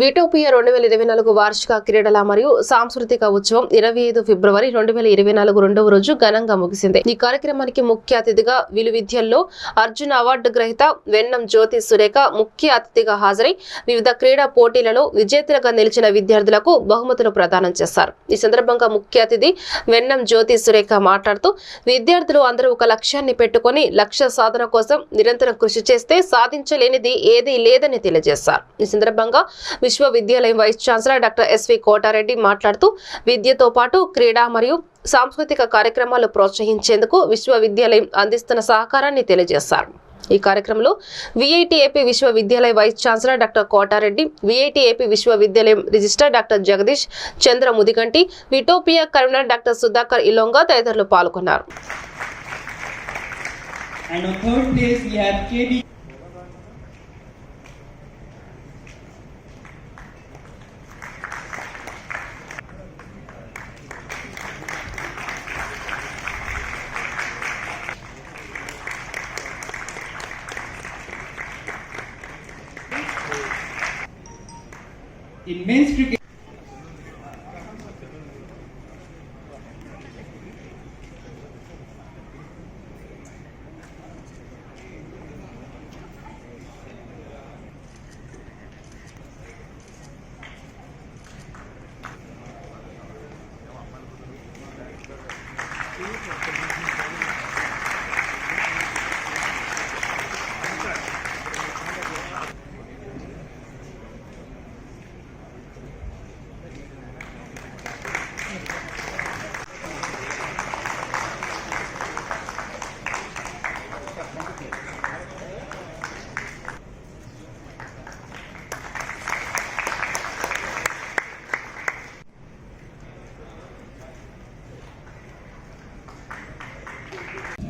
విటోపియా రెండు వేల ఇరవై నాలుగు వార్షిక క్రీడల మరియు సాంస్కృతిక ఉత్సవం ఇరవై ఐదు ఫిబ్రవరి రెండు వేల ఇరవై నాలుగు రెండవ రోజు ఘనంగా ముగిసింది. ఈ కార్యక్రమానికి ముఖ్య అతిథిగా విలువిద్యల్లో అర్జున అవార్డు గ్రహీత వెన్నం జ్యోతి సురేఖ ముఖ్య అతిథిగా హాజరై వివిధ క్రీడా పోటీలలో విజేతలుగా నిలిచిన విద్యార్థులకు బహుమతులు ప్రదానం చేశారు. ఈ సందర్భంగా ముఖ్య అతిథి వెన్నం జ్యోతి సురేఖ మాట్లాడుతూ విద్యార్థులు అందరూ ఒక లక్ష్యాన్ని పెట్టుకొని లక్ష్య సాధన కోసం నిరంతరం కృషి చేస్తే సాధించలేనిది ఏదీ లేదని తెలియజేశారు. ఈ సందర్భంగా విశ్వవిద్యాలయం vice chancellor doctor S V Kota Reddy మాట్లాడుతూ విద్యతో పాటు క్రీడా మరియు సాంస్కృతిక కార్యక్రమాలు ప్రోత్సహించేందుకు విశ్వవిద్యాలయం అందిస్తున్న సహకారాన్ని తెలియజేశారు. ఈ కార్యక్రమంలో విఐటి ఏపీ విశ్వవిద్యాలయ vice chancellor doctor Kota Reddy VIT AP విశ్వవిద్యాలయం register doctor Jagadish Chandra Mudiganti Vitopia convener doctor Sudhakar ఇలోంగా తదితరులు పాల్గొన్నారు. Men's cricket,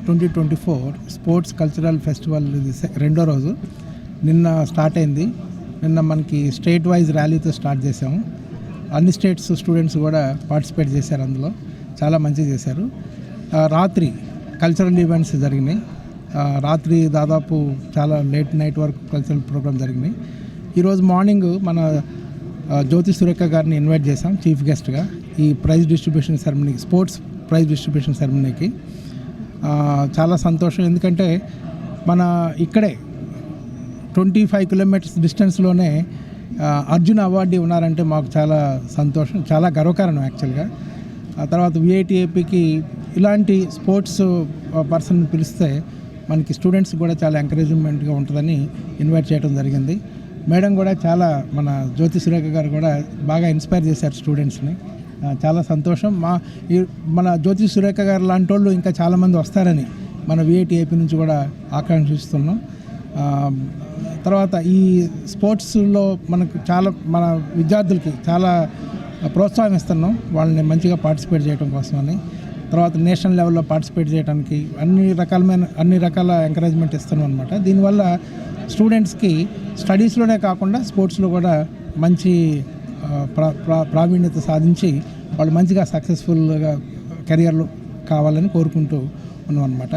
twenty twenty four sports cultural festival ఇది రెండో రోజు. నిన్న స్టార్ట్ అయింది. నిన్న మనకి స్టేట్ వైజ్ ర్యాలీతో స్టార్ట్ చేసాము అన్ని స్టేట్స్ స్టూడెంట్స్ కూడా పార్టిసిపేట్ చేశారు అందులో. చాలా మంచిగా చేశారు. రాత్రి కల్చరల్ ఈవెంట్స్ జరిగినాయి. రాత్రి దాదాపు చాలా లేట్ నైట్ వరకు కల్చరల్ ప్రోగ్రామ్ జరిగినాయి. ఈరోజు మార్నింగ్ మన జ్యోతి సురేఖ గారిని ఇన్వైట్ చేశాం చీఫ్ గెస్ట్గా. ఈ ప్రైజ్ డిస్ట్రిబ్యూషన్ సెరమనీకి స్పోర్ట్స్ ప్రైజ్ డిస్ట్రిబ్యూషన్ సెరమనీకి. చాలా సంతోషం. ఎందుకంటే మన ఇక్కడే ట్వంటీ ఫైవ్ కిలోమీటర్స్ డిస్టెన్స్లోనే అర్జున్ అవార్డు ఉన్నారంటే మాకు చాలా సంతోషం చాలా గర్వకారణం యాక్చువల్గా. ఆ తర్వాత విఐటిఏపీకి ఇలాంటి స్పోర్ట్స్ పర్సన్ పిలిస్తే మనకి స్టూడెంట్స్ కూడా చాలా ఎంకరేజ్మెంట్గా ఉంటుందని ఇన్వైట్ చేయడం జరిగింది. మేడం కూడా చాలా మన జ్యోతి సురేఖ గారు కూడా బాగా ఇన్స్పైర్ చేశారు స్టూడెంట్స్ని. చాలా సంతోషం. మా ఈ మన జ్యోతి సురేఖ గారు లాంటి వాళ్ళు ఇంకా చాలామంది వస్తారని మన విఐటి ఏపీ నుంచి కూడా ఆకాంక్షిస్తున్నాం తర్వాత ఈ స్పోర్ట్స్లో మనకు చాలా మన విద్యార్థులకి చాలా ప్రోత్సాహం ఇస్తున్నాం. వాళ్ళని మంచిగా పార్టిసిపేట్ చేయడం కోసమని. తర్వాత నేషనల్ లెవెల్లో పార్టిసిపేట్ చేయడానికి అన్ని రకాలమైన అన్ని రకాల ఎంకరేజ్మెంట్ ఇస్తున్నాం అనమాట దీనివల్ల స్టూడెంట్స్కి స్టడీస్లోనే కాకుండా స్పోర్ట్స్లో కూడా మంచి ప్రావీణ్యత సాధించి వాళ్ళు మంచిగా సక్సెస్ఫుల్గా కెరియర్లు కావాలని కోరుకుంటూ ఉన్నాం అనమాట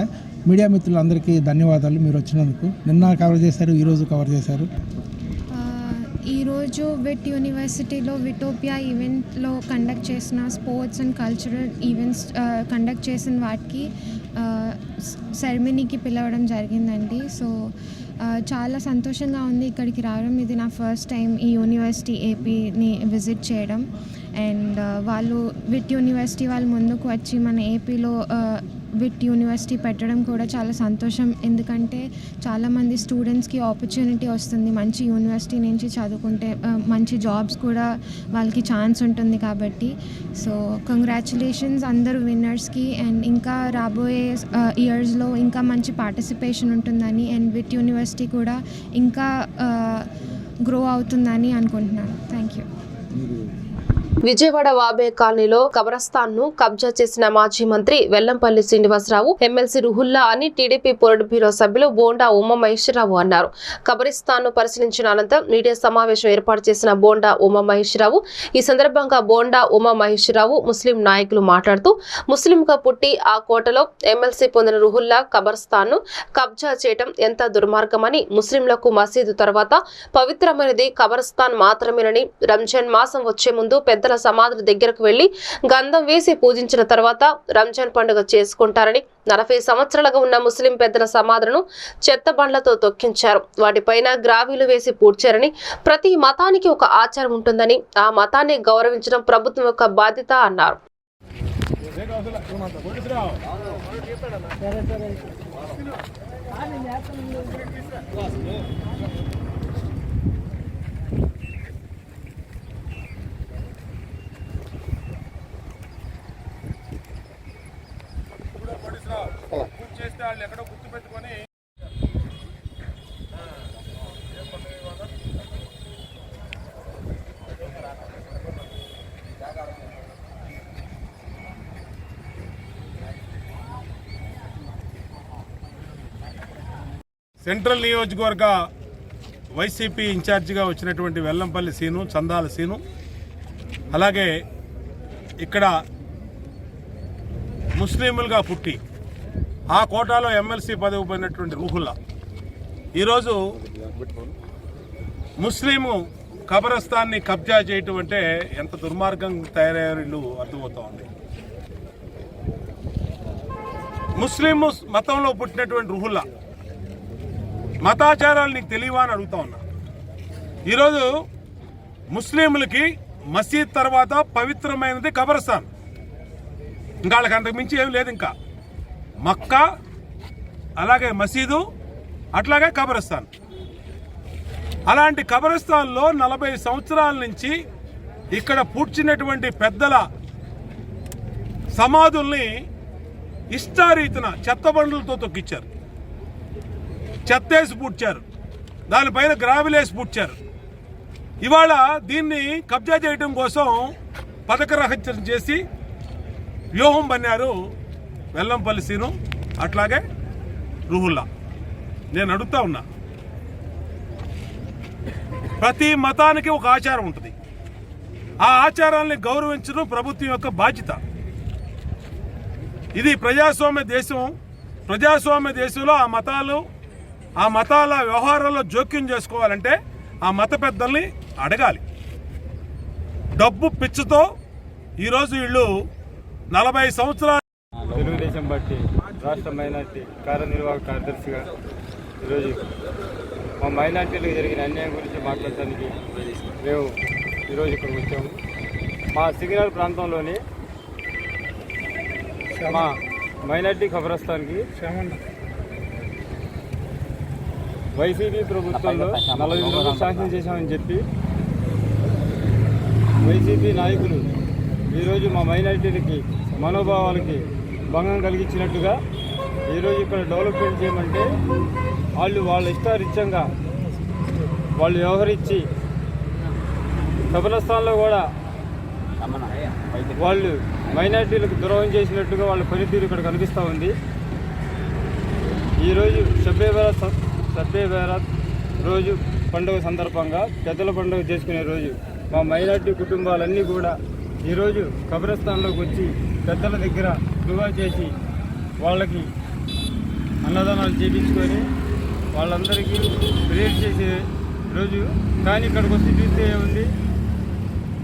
మీడియా మిత్రులందరికీ ధన్యవాదాలు మీరు వచ్చినందుకు. నిన్న కవర్ చేశారు ఈరోజు కవర్ చేశారు. ఈరోజు విట్ యూనివర్సిటీలో విటోపియా ఈవెంట్లో కండక్ట్ చేసిన sports and cultural events conduct చేసిన వాటికి సెరమనీకి పిలవడం జరిగిందండి. సో చాలా సంతోషంగా ఉంది ఇక్కడికి రావడం. ఇది నా ఫస్ట్ టైం ఈ యూనివర్సిటీ ఏపీని విజిట్ చేయడం. అండ్ వాళ్ళు విట్ యూనివర్సిటీ వాళ్ళు ముందుకు వచ్చి మన ఏపీలో విట్ యూనివర్సిటీ పెట్టడం కూడా చాలా సంతోషం. ఎందుకంటే చాలామంది స్టూడెంట్స్కి ఆపర్చునిటీ వస్తుంది. మంచి యూనివర్సిటీ నుంచి చదువుకుంటే మంచి జాబ్స్ కూడా వాళ్ళకి ఛాన్స్ ఉంటుంది కాబట్టి. సో కంగ్రాచులేషన్స్ అందరు విన్నర్స్కి. అండ్ ఇంకా రాబోయే ఇయర్స్లో ఇంకా మంచి పార్టిసిపేషన్ ఉంటుందని అండ్ విట్ యూనివర్సిటీ కూడా ఇంకా గ్రో అవుతుందని అనుకుంటున్నాను. Thank you. విజయవాడ వాబే కాలనీలో కబరస్థాన్ను కబ్జా చేసిన మాజీ మంత్రి వెల్లంపల్లి శ్రీనివాసరావు ఎమ్మెల్సీ రుహుల్లా అని టీడీపీ పొలిట్ బ్యూరో సభ్యులు బోండా ఉమ మహేశ్వరరావు అన్నారు. కబరిస్తాన్ను పరిశీలించిన అనంతరం మీడియా సమావేశం ఏర్పాటు చేసిన బోండా ఉమ మహేశ్వరరావు ఈ సందర్భంగా బోండా ఉమ మహేశ్వరరావు ముస్లిం నాయకులు మాట్లాడుతూ ముస్లింగా పుట్టి ఆ కోటలో ఎమ్మెల్సీ పొందిన రుహుల్లా కబర్స్థాన్ను కబ్జా చేయటం ఎంత దుర్మార్గమని ముస్లింలకు మసీదు తర్వాత పవిత్రమైనది కబర్స్థాన్ మాత్రమేనని రంజాన్ మాసం వచ్చే ముందు పెద్ద పెద్దల సమాధుల దగ్గరకు వెళ్ళి గంధం వేసి పూజించిన తర్వాత రంజాన్ పండుగ చేసుకుంటారని నలభై సంవత్సరాలుగా ఉన్న ముస్లిం పెద్దల సమాధులను చెత్త బండ్లతో తొక్కించారు. వాటిపైన గ్రావీలు వేసి పూడ్చారని ప్రతి మతానికి ఒక ఆచారం ఉంటుందని ఆ మతాన్ని గౌరవించడం ప్రభుత్వం యొక్క బాధ్యత అన్నారు. సెంట్రల్ నియోజకవర్గ వైసీపీ ఇన్ఛార్జిగా వచ్చినటువంటి వెల్లంపల్లి సీను చందాల సీను. అలాగే ఇక్కడ ముస్లింలుగా పుట్టి ఆ కోటాలో ఎమ్మెల్సీ పదవి పోయినటువంటి రూహుల్లా. ఈరోజు ముస్లిము కబరస్థాన్ని కబ్జా చేయటం అంటే ఎంత దుర్మార్గం తయారయ్యారు అర్థమవుతా ఉంది ముస్లిం మతంలో పుట్టినటువంటి రుహుల్లా మతాచారాలు నీకు తెలియవా అని అడుగుతా ఉన్నా. ఈరోజు ముస్లింలకి మసీద్ తర్వాత పవిత్రమైనది కబరస్థాన్. ఇంకా వాళ్ళకి అంతకు మించి ఏం లేదు ఇంకా. మక్కా అలాగే మసీదు అట్లాగే కబరస్థాన్. అలాంటి కబరస్థాన్లో నలభై సంవత్సరాల నుంచి ఇక్కడ పూడ్చినటువంటి పెద్దల సమాధుల్ని ఇష్టారీతిన చెత్తబండులతో తొక్కిచ్చారు. చెత్తేసి పూడ్చారు. దానిపైన గ్రావిలేసి పూడ్చారు. ఇవాళ దీన్ని కబ్జా చేయడం కోసం పథక చేసి వ్యూహం పన్నారు వెల్లంపల్లి సీను అట్లాగే రుహుల్లా. నేను అడుగుతా ఉన్నా. ప్రతి మతానికి ఒక ఆచారం ఉంటుంది. ఆ ఆచారాన్ని గౌరవించడం ప్రభుత్వం యొక్క బాధ్యత. ఇది ప్రజాస్వామ్య దేశం. ప్రజాస్వామ్య దేశంలో ఆ మతాలు ఆ మతాల వ్యవహారాల్లో జోక్యం చేసుకోవాలంటే ఆ మత పెద్దల్ని అడగాలి. డబ్బు పిచ్చుతో ఈరోజు వీళ్ళు నలభై సంవత్సరాలు తెలుగుదేశం పార్టీ రాష్ట్ర మైనార్టీ కార్యనిర్వాహక కార్యదర్శిగా ఈరోజు మా మైనార్టీలకు జరిగిన అన్యాయం గురించి మాట్లాడటానికి మేము ఈరోజు ఇక్కడికి వచ్చాము. మా సిగ్నల్ ప్రాంతంలోని మా మైనార్టీ ఖబరస్థాన్కి వైసీపీ ప్రభుత్వంలో నలభై మూడు శాంక్షన్ చేశామని చెప్పి వైసీపీ నాయకులు ఈరోజు మా మైనారిటీలకి మనోభావాలకి భంగం కలిగించినట్టుగా ఈరోజు ఇక్కడ డెవలప్మెంట్ చేయమంటే వాళ్ళు వాళ్ళ ఇష్టారీత్యంగా వాళ్ళు వ్యవహరించి కబరస్థాన్లో కూడా వాళ్ళు మైనారిటీలకు ద్రోహం చేసినట్టుగా వాళ్ళ పనితీరు ఇక్కడ కనిపిస్తూ ఉంది. ఈరోజు షబ్బే బేరాత్ రోజు పండుగ సందర్భంగా పెద్దల పండుగ చేసుకునే రోజు మా మైనార్టీ కుటుంబాలన్నీ కూడా ఈరోజు కబ్రస్థాన్లోకి వచ్చి పెద్దల దగ్గర దువా చేసి వాళ్ళకి అన్నదానాలు చేయించుకొని వాళ్ళందరికీ ప్రేర్ చేసే రోజు. కానీ ఇక్కడికి వచ్చి చూస్తే ఏముంది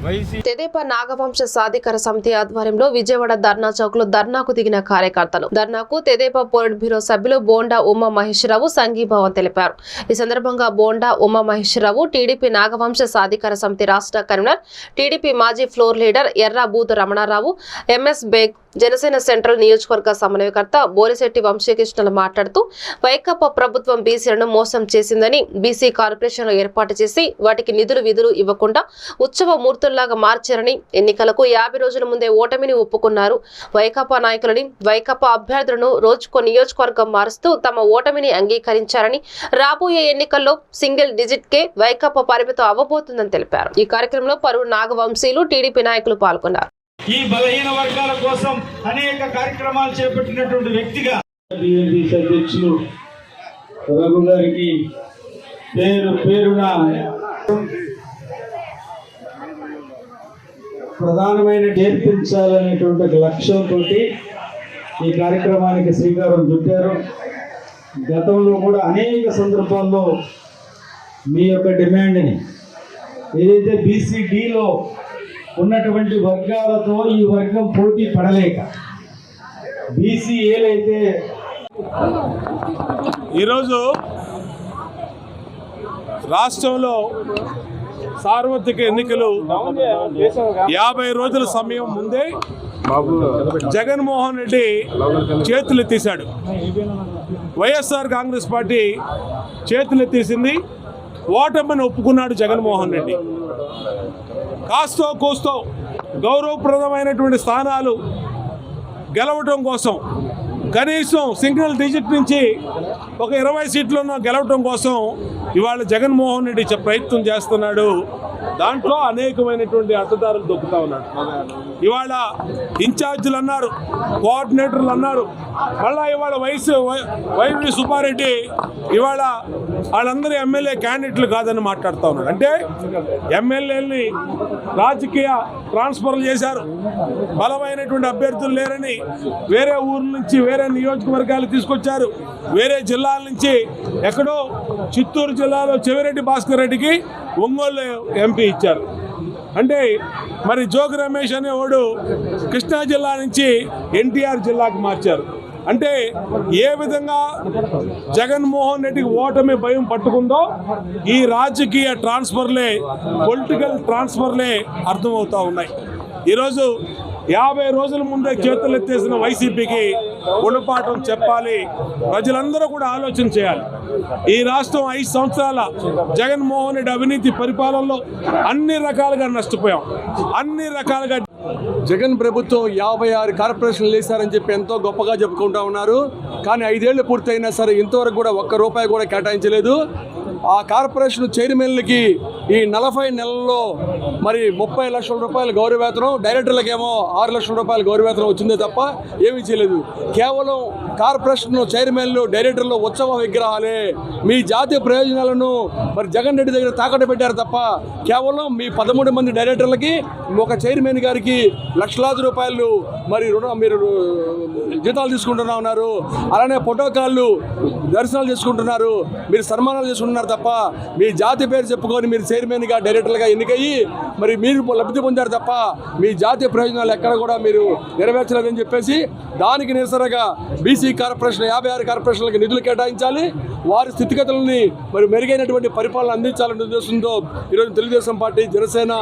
తెదేపా నాగవంశ సాధికార సమితి ఆధ్వర్యంలో విజయవాడ ధర్నా చౌక్లో ధర్నాకు దిగిన కార్యకర్తలు. ధర్నాకు తెదేపా పోలిట్ బ్యూరో సభ్యులు బోండా ఉమా మహేశ్వరరావు సంఘీభావం తెలిపారు. ఈ సందర్భంగా బోండా ఉమా మహేశ్వరరావు టీడీపీ నాగవంశ సాధికార సమితి రాష్ట్ర కన్వీనర్ టీడీపీ మాజీ floor leader Erra Bhootu Ramana Rao MS Baig Janasena central నియోజకవర్గ సమన్వయకర్త బోరిశెట్టి వంశీకృష్ణలు మాట్లాడుతూ వైకాపా ప్రభుత్వం బీసీలను మోసం చేసిందని బీసీ కార్పొరేషన్లు ఏర్పాటు చేసి వాటికి నిధులు విధులు ఇవ్వకుండా ఉత్సవ మూర్తుల్లాగా మార్చారని ఎన్నికలకు యాభై రోజుల ముందే ఓటమిని ఒప్పుకున్నారు. వైకాపా నాయకులని వైకాపా అభ్యర్థులను రోజుకో నియోజకవర్గం మారుస్తూ తమ ఓటమిని అంగీకరించారని రాబోయే ఎన్నికల్లో సింగిల్ డిజిట్ కే వైకాపా పరిమితం అవ్వబోతుందని తెలిపారు. ఈ కార్యక్రమంలో పలువురు నాగవంశీలు టీడీపీ నాయకులు పాల్గొన్నారు. ఈ బలహీన వర్గాల కోసం అనేక కార్యక్రమాలు చేపట్టినటువంటి వ్యక్తిగా బిఎన్పిసి అధ్యక్షులు రఘు గారికి పేరు పేరున ప్రధానమైన నేర్పించాలనేటువంటి ఒక లక్ష్యంతో ఈ కార్యక్రమానికి శ్రీకారం చుట్టారు. గతంలో కూడా అనేక సందర్భాల్లో మీ యొక్క డిమాండ్ని ఏదైతే బీసీడీలో ఉన్నటువంటి వర్గాలతో ఈ వర్గం పోటీ పడలేక. బీసీఏలైతే ఈరోజు రాష్ట్రంలో సార్వత్రిక ఎన్నికలు యాభై రోజుల సమయం ముందే జగన్మోహన్ రెడ్డి చేతులు ఎత్తేశాడు వైఎస్ఆర్ కాంగ్రెస్ పార్టీ చేతులు ఎత్తేసింది ఓటమ్మని ఒప్పుకున్నాడు జగన్మోహన్ రెడ్డి. కాస్తో కోస్తో గౌరవప్రదమైనటువంటి స్థానాలు గెలవటం కోసం కనీసం సింగిల్ డిజిట్ నుంచి ఒక ఇరవై సీట్లను గెలవటం కోసం ఇవాళ జగన్మోహన్ రెడ్డి ప్రయత్నం చేస్తున్నాడు. దాంట్లో అనేకమైనటువంటి అడ్డదారులు దొక్కుతా ఉన్నాడు ఇవాళ ఇన్ఛార్జీలు అన్నారు కోఆర్డినేటర్లు అన్నారు. మళ్ళా ఇవాళ వయసు వై- వైవి సుబ్బారెడ్డి ఇవాళ వాళ్ళందరూ ఎమ్మెల్యే క్యాండిడేట్లు కాదని మాట్లాడుతూ ఉన్నాడు అంటే ఎమ్మెల్యేలని రాజకీయ ట్రాన్స్ఫర్లు చేశారు. బలమైనటువంటి అభ్యర్థులు లేరని వేరే ఊర్ల నుంచి వేరే నియోజకవర్గాలు తీసుకొచ్చారు. వేరే జిల్లాల నుంచి ఎక్కడో చిత్తూరు జిల్లాలో చెవిరెడ్డి భాస్కర్ రెడ్డికి ఒంగోలు ఎంపీ ఇచ్చారు. అంటే మరి జోగి రమేష్ అనేవాడు కృష్ణా జిల్లా నుంచి ఎన్టీఆర్ జిల్లాకు మార్చారు. అంటే ఏ విధంగా జగన్మోహన్ రెడ్డికి ఓటమి భయం పట్టుకుందో ఈ రాజకీయ ట్రాన్స్ఫర్లే పొలిటికల్ ట్రాన్స్ఫర్లే అర్థమవుతూ ఉన్నాయి. ఈరోజు యాభై రోజుల ముందే చేతులు ఎత్తేసిన వైసీపీకి గుణపాఠం చెప్పాలి. ప్రజలందరూ కూడా ఆలోచన చేయాలి. ఈ రాష్ట్రం ఐదు సంవత్సరాల జగన్మోహన్ రెడ్డి అవినీతి పరిపాలనలో అన్ని రకాలుగా నష్టపోయాం. అన్ని రకాలుగా జగన్ ప్రభుత్వం యాభై ఆరు కార్పొరేషన్లు వేశారని చెప్పి ఎంతో గొప్పగా చెప్పుకుంటా ఉన్నారు. కానీ ఐదేళ్ళు పూర్తయినా సరే ఇంతవరకు కూడా ఒక్క రూపాయి కూడా కేటాయించలేదు. ఆ కార్పొరేషన్ చైర్మన్లకి ఈ నలభై నెలల్లో మరి ముప్పై లక్షల రూపాయల గౌరవేతనం డైరెక్టర్లకేమో ఆరు లక్షల రూపాయల గౌరవేతనం వచ్చిందే తప్ప ఏమీ చేయలేదు. కేవలం కార్పొరేషన్ చైర్మన్లు డైరెక్టర్లు ఉత్సవ విగ్రహాలే. మీ జాతీయ ప్రయోజనాలను మరి జగన్ రెడ్డి దగ్గర తాకట్టు పెట్టారు తప్ప కేవలం మీ పదమూడు మంది డైరెక్టర్లకి ఒక చైర్మన్ గారికి లక్షలాది రూపాయలు మరి రుణం మీరు జీతాలు తీసుకుంటున్నా ఉన్నారు. అలానే ఫోటోకాళ్ళు దర్శనాలు చేసుకుంటున్నారు. మీరు సన్మానాలు చేసుకుంటున్నారు తప్ప మీ జాతి పేరు చెప్పుకొని మీరు చైర్మన్గా డైరెక్టర్గా ఎన్నికయ్యి మరి మీరు లబ్ధి పొందారు తప్ప మీ జాతీయ ప్రయోజనాలు ఎక్కడ కూడా మీరు నెరవేర్చలేదని చెప్పేసి దానికి నిరసనగా బీసీ కార్పొరేషన్ యాభై ఆరు కార్పొరేషన్లకు నిధులు కేటాయించాలి. వారి స్థితిగతులని మరి మెరుగైనటువంటి పరిపాలన అందించాలనే ఉద్దేశంతో ఈరోజు తెలుగుదేశం పార్టీ జనసేన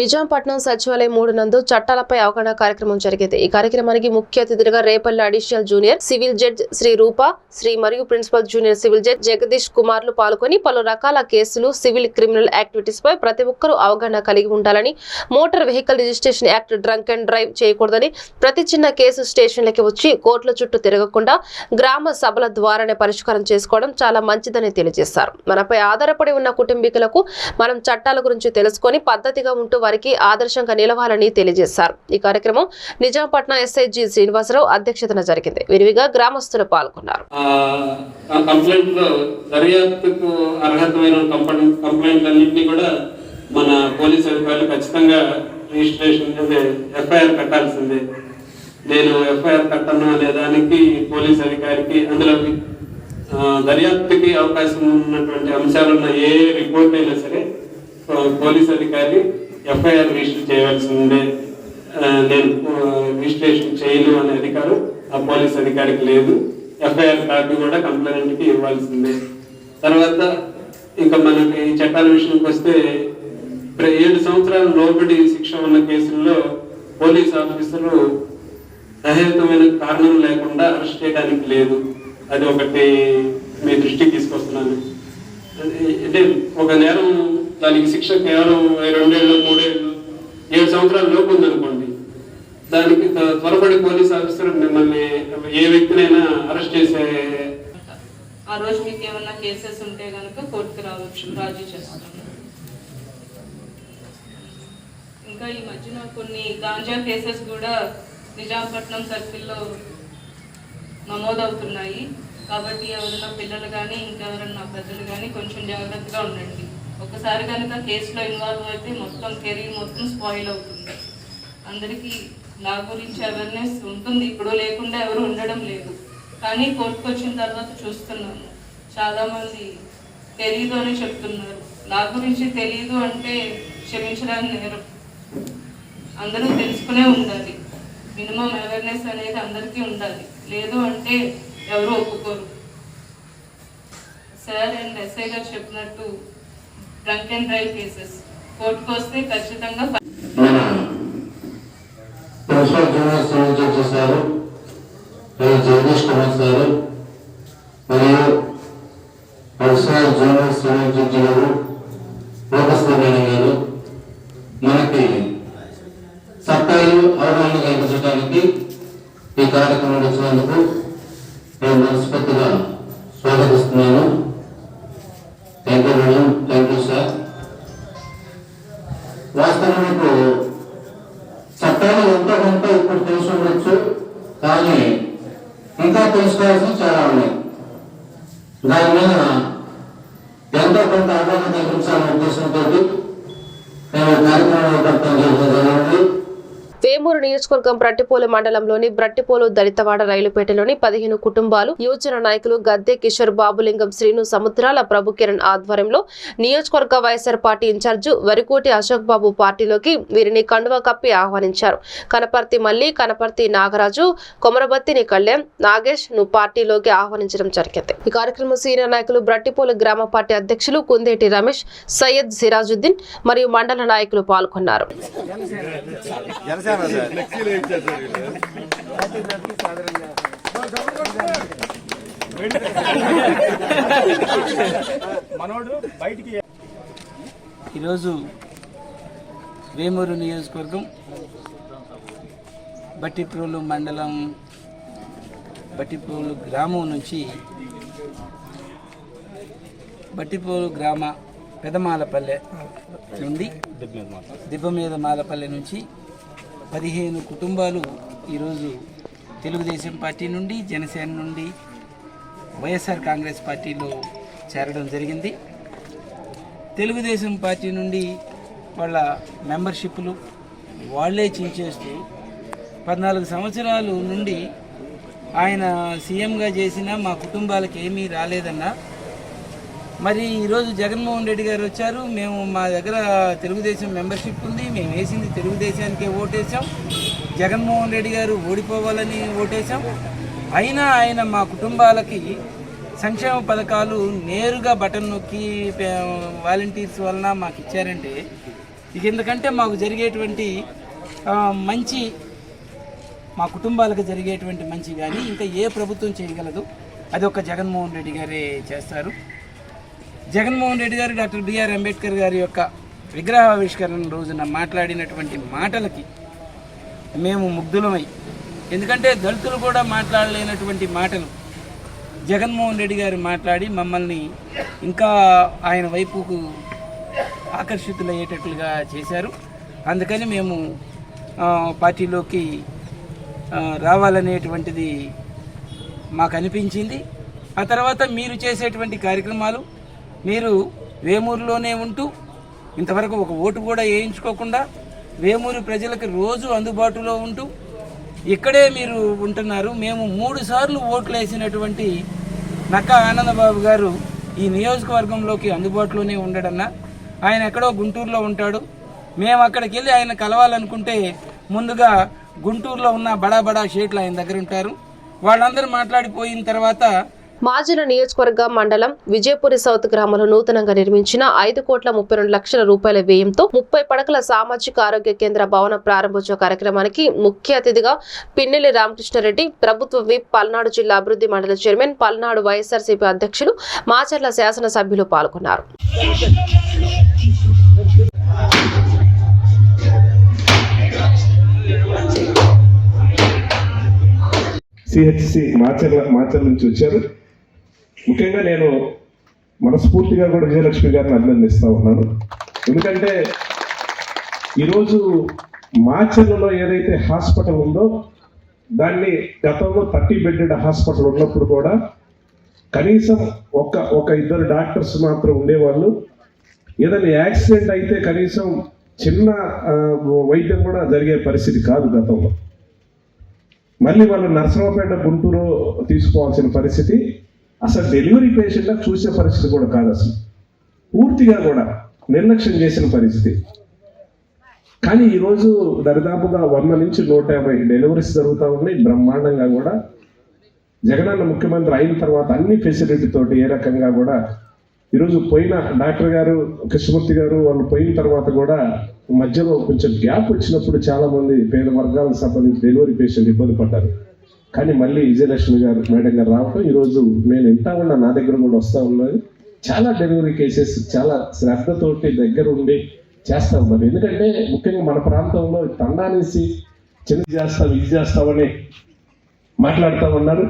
నిజాంపట్నం సచివాలయం మూడు నందు చట్టాలపై అవగాహన కార్యక్రమం జరిగింది. ఈ కార్యక్రమానికి ముఖ్య అతిథిగా Repalle additional junior civil judge Shri Roopa Sri మరియు principal junior civil judge Jagadish కుమార్లు పాల్గొని పలు రకాల కేసులు సివిల్ క్రిమినల్ యాక్టివిటీస్ పై ప్రతి ఒక్కరూ అవగాహన కలిగి ఉండాలని motor vehicle registration act drunk and drive చేయకూడదని ప్రతి చిన్న కేసు స్టేషన్లకి వచ్చి కోర్టుల చుట్టూ తిరగకుండా గ్రామ సభల ద్వారానే పరిష్కారం చేసుకోవడం చాలా మంచిదని తెలియజేశారు మనపై ఆధారపడి ఉన్న కుటుంబీకులకు మనం చట్టాల గురించి తెలుసుకొని పద్ధతిగా ఉంటూ వారికి ఆదర్శంగా నిలవాలని తెలియజేశారు ఈ కార్యక్రమం నిజాంపట్నం ఎస్ఐ జి శ్రీనివాసరావు అధ్యక్షతన జరిగింది విరివిగా గ్రామస్తులు పాల్గొన్నారు కంప్లైంట్ అర్హతమైన కంప్లైంట్ కంప్లైంట్లన్నింటినీ కూడా మన పోలీస్ అధికారులు ఖచ్చితంగా రిజిస్ట్రేషన్ అదే ఎఫ్ఐఆర్ కట్టాల్సిందే. నేను ఎఫ్ఐఆర్ కట్టను అనే దానికి పోలీస్ అధికారికి అందులో దర్యాప్తుకి అవకాశం ఉన్నటువంటి అంశాలున్న ఏ రిపోర్ట్ అయినా సరే పోలీస్ అధికారి ఎఫ్ఐఆర్ రిజిస్టర్ చేయవలసిందే ఉండే నేను రిజిస్ట్రేషన్ చేయను అనే అధికారం ఆ పోలీస్ అధికారికి లేదు. ఎఫ్ఐఆర్ కార్డు కూడా కంప్లైంట్కి ఇవ్వాల్సిందే. తర్వాత ఇంకా మనకి చట్టాల విషయంకి వస్తే ఏడు సంవత్సరాల లోబడి శిక్ష ఉన్న కేసుల్లో పోలీస్ ఆఫీసర్లు సహేతుమైన కారణం లేకుండా అరెస్ట్ చేయడానికి లేదు. అది ఒకటి మీ దృష్టికి తీసుకొస్తున్నాను. అది- అంటే ఒక నేరం దానికి శిక్ష కేవలం రెండేళ్ళు మూడేళ్ళు ఏడు సంవత్సరాల లోపు ఉందనుకోండి. దానికి త్వరపడి పోలీస్ ఆఫీసర్ మిమ్మల్ని ఏ వ్యక్తినైనా అరెస్ట్ చేసే ఆ రోజు మీకు ఏమన్నా కేసెస్ ఉంటే కనుక కోర్టుకు రావచ్చు రాజీ చేస్తాను ఇంకా ఈ మధ్యన కొన్ని గాంజా కేసెస్ కూడా నిజాంపట్నం సర్కిల్లో నమోదవుతున్నాయి. కాబట్టి ఎవరైనా పిల్లలు కానీ ఇంకెవరన్నా పెద్దలు కానీ కొంచెం జాగ్రత్తగా ఉండండి. ఒకసారి కనుక కేసులో ఇన్వాల్వ్ అయితే మొత్తం కెరీర్ మొత్తం స్పాయిల్ అవుతుంది. అందరికీ నా గురించి అవేర్నెస్ ఉంటుంది. ఇప్పుడు లేకుండా ఎవరు ఉండడం లేదు. కానీ కోర్టుకు వచ్చిన తర్వాత చూస్తున్నాను. చాలామంది తెలీదు అని చెప్తున్నారు. నా గురించి తెలీదు అంటే క్షమించడానికి నేరం. అందరూ తెలుసుకునే ఉండాలి. మినిమం అవేర్నెస్ అనేది అందరికీ ఉండాలి. లేదు అంటే ఎవరు ఒప్పుకోరు. సార్ అండ్ ఎస్ఐ గారు చెప్పినట్టు డ్రంక్ అండ్ డ్రైవ్ కేసెస్. కోర్టుకు వస్తే ఖచ్చితంగా చేశారు జగదీష్ కుమార్ సారు మరియు అడిషనల్ జోనల్ సివిల్ జడ్జి గారు లోకస్వామి గారు మనకి చట్టాలు అవగాహన కల్పించడానికి ఈ కార్యక్రమం వచ్చినందుకు నేను మనస్ఫూర్తిగా నియోజకవర్గం బ్రట్టిపోలు మండలంలోని బ్రట్టిపోలు దళితవాడ రైలుపేటలోని పదిహేను కుటుంబాలు యువజన నాయకులు గద్దె కిషోర్ బాబులింగం శ్రీను సముద్రాల ప్రభు కిరణ్ ఆధ్వర్యంలో నియోజకవర్గ YSR party in charge Varikoti Ashok Babu పార్టీలోకి వీరిని కండువ కప్పి ఆహ్వానించారు. కనపర్తి మల్లి కనపర్తి నాగరాజు కొమరబత్తిని కళ్యాణ్ నాగేష్ను పార్టీలోకి ఆహ్వానించడం జరిగింది. ఈ కార్యక్రమం సీనియర్ నాయకులు బ్రట్టిపోలు గ్రామ పార్టీ అధ్యక్షులు కుందేటి రమేష్ సయ్యద్ సిరాజుద్దీన్ మరియు మండల నాయకులు పాల్గొన్నారు. ఈరోజు వేమూరు నియోజకవర్గం బట్టిప్రోలు మండలం బట్టిప్రోలు గ్రామం నుంచి బట్టిప్రోలు గ్రామ పెదమాలపల్లె నుండి దిబ్బమీద మాలపల్లె నుంచి పదిహేను కుటుంబాలు ఈరోజు తెలుగుదేశం పార్టీ నుండి జనసేన నుండి వైఎస్ఆర్ కాంగ్రెస్ పార్టీలో చేరడం జరిగింది. తెలుగుదేశం పార్టీ నుండి వాళ్ళ మెంబర్షిప్లు వాళ్ళే చించేస్తూ పద్నాలుగు సంవత్సరాలు నుండి ఆయన సీఎంగా చేసినా మా కుటుంబాలకు ఏమీ రాలేదన్నా మరి ఈరోజు జగన్మోహన్ రెడ్డి గారు వచ్చారు. మేము మా దగ్గర తెలుగుదేశం మెంబర్షిప్ ఉంది. మేము వేసింది తెలుగుదేశానికే ఓటేసాం జగన్మోహన్ రెడ్డి గారు ఓడిపోవాలని ఓటేసాం అయినా ఆయన మా కుటుంబాలకి సంక్షేమ పథకాలు నేరుగా బటన్ నొక్కి వాలంటీర్స్ వలన మాకు ఇచ్చారంటే ఇక ఎందుకంటే మాకు జరిగేటువంటి మంచి మా కుటుంబాలకు జరిగేటువంటి మంచి కానీ ఇంకా ఏ ప్రభుత్వం చేయగలదు. అది ఒక జగన్మోహన్ రెడ్డి గారే చేస్తారు. జగన్మోహన్ రెడ్డి గారు డాక్టర్ బిఆర్ అంబేద్కర్ గారి యొక్క విగ్రహావిష్కరణ రోజున మాట్లాడినటువంటి మాటలకి మేము ముగ్ధులమై ఎందుకంటే దళితులు కూడా మాట్లాడలేనటువంటి మాటలు. జగన్మోహన్ రెడ్డి గారు మాట్లాడి మమ్మల్ని ఇంకా ఆయన వైపుకు ఆకర్షితులయ్యేటట్లుగా చేశారు. అందుకని మేము పార్టీలోకి రావాలనేటువంటిది మాకు అనిపించింది. ఆ తర్వాత మీరు చేసేటువంటి కార్యక్రమాలు మీరు వేమూరులోనే ఉంటూ ఇంతవరకు ఒక ఓటు కూడా వేయించుకోకుండా వేమూరు ప్రజలకు రోజు అందుబాటులో ఉంటూ ఇక్కడే మీరు ఉంటున్నారు. మేము మూడు సార్లు ఓట్లు వేసినటువంటి నక్క ఆనందబాబు గారు ఈ నియోజకవర్గంలోకి అందుబాటులోనే ఉండడన్నా ఆయన ఎక్కడో గుంటూరులో ఉంటాడు. మేము అక్కడికి వెళ్ళి ఆయన కలవాలనుకుంటే ముందుగా గుంటూరులో ఉన్న బడా బడా షేట్లు ఆయన దగ్గర ఉంటారు. వాళ్ళందరూ మాట్లాడిపోయిన తర్వాత మాజీల నియోజకవర్గ మండలం విజయపురి సౌత్ గ్రామంలో నూతనంగా నిర్మించిన ఐదు కోట్ల ముప్పై రెండు లక్షల రూపాయల వ్యయంతో ముప్పై పడకల సామాజిక ఆరోగ్య కేంద్ర భవన ప్రారంభోత్సవ కార్యక్రమానికి ముఖ్య అతిథిగా పిన్నెల్లి రామకృష్ణారెడ్డి ప్రభుత్వ విప్ పల్నాడు జిల్లా అభివృద్ధి మండలి చైర్మన్ పల్నాడు వైఎస్ఆర్సీపీ అధ్యక్షులు మాచర్ల శాసనసభ్యులు పాల్గొన్నారు. సిహెచ్సి మాచర్ల మాచర్ల నుంచి వచ్చారు. ముఖ్యంగా నేను మనస్ఫూర్తిగా కూడా విజయలక్ష్మి గారిని అభినందిస్తా ఉన్నాను. ఎందుకంటే ఈరోజు మాచర్లలో ఏదైతే హాస్పిటల్ ఉందో దాన్ని గతంలో థర్టీ బెడ్డెడ్ హాస్పిటల్ ఉన్నప్పుడు కూడా కనీసం ఒక ఒక ఇద్దరు డాక్టర్స్ మాత్రం ఉండేవాళ్ళు. ఏదైనా యాక్సిడెంట్ అయితే కనీసం చిన్న వైద్యం కూడా జరిగే పరిస్థితి కాదు గతంలో. మళ్ళీ వాళ్ళు నర్సరావుపేట గుంటూరు తీసుకోవాల్సిన పరిస్థితి. అసలు డెలివరీ పేషెంట్ చూసే పరిస్థితి కూడా కాదు అసలు. పూర్తిగా కూడా నిర్లక్ష్యం చేసిన పరిస్థితి. కానీ ఈరోజు దరిదాపుగా వంద నుంచి నూట యాభై డెలివరీస్ జరుగుతూ ఉన్నాయి. బ్రహ్మాండంగా కూడా. జగనన్న ముఖ్యమంత్రి అయిన తర్వాత అన్ని ఫెసిలిటీతోటి ఏ రకంగా కూడా ఈరోజు పోయిన డాక్టర్ గారు కృష్ణమూర్తి గారు వాళ్ళు పోయిన తర్వాత కూడా మధ్యలో కొంచెం గ్యాప్ వచ్చినప్పుడు చాలామంది పేద వర్గాలకు సంబంధించి డెలివరీ పేషెంట్ ఇబ్బంది పడ్డారు. కానీ మళ్ళీ విజయలక్ష్మి గారు మేడం గారు రావటం ఈరోజు నేను ఇంటా ఉన్నా నా దగ్గర కూడా వస్తూ ఉన్నది. చాలా డెలివరీ కేసెస్ చాలా శ్రద్ధతోటి దగ్గర ఉండి చేస్తా ఉన్నారు ఎందుకంటే ముఖ్యంగా మన ప్రాంతంలో తండానేసి చిన్న చేస్తాం ఇది చేస్తామని మాట్లాడుతూ ఉన్నారు.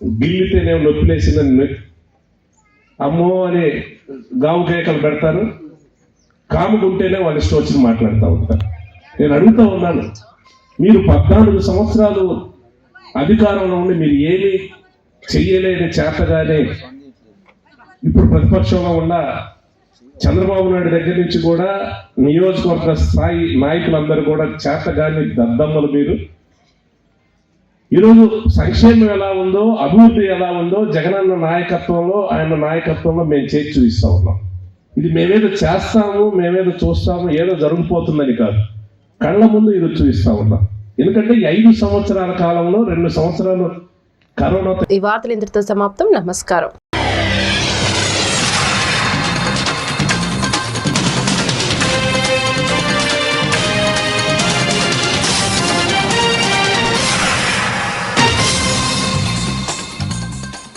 గిల్లితేనే నొప్పిలేసిందని అమ్మో అని గావు కేకలు పెడతారు. కాముకుంటేనే వాళ్ళ ఇష్టం వచ్చి మాట్లాడుతూ ఉంటారు. నేను అడుగుతూ ఉన్నాను మీరు పద్నాలుగు సంవత్సరాలు అధికారంలో ఉండి మీరు ఏమి చెయ్యలేని చేతగానే ఇప్పుడు ప్రతిపక్షంలో ఉన్న చంద్రబాబు నాయుడు దగ్గర నుంచి కూడా నియోజకవర్గ స్థాయి నాయకులందరూ కూడా చేతగాని దద్దమ్మలు మీరు. ఈరోజు సంక్షేమం ఎలా ఉందో అభివృద్ధి ఎలా ఉందో జగనన్న నాయకత్వంలో ఆయన నాయకత్వంలో మేము చేసి చూపిస్తా ఉన్నాం. ఇది మేమేదో చేస్తాము మేమేదో చూస్తాము ఏదో జరిగిపోతుందని కాదు. కళ్ళ ముందు ఈరోజు చూపిస్తా ఉన్నాం. ఎందుకంటే ఈ ఐదు సంవత్సరాల కాలంలో రెండు సంవత్సరాలు కరోనా ఈ వార్తలు ఇంతటితో సమాప్తం. నమస్కారం.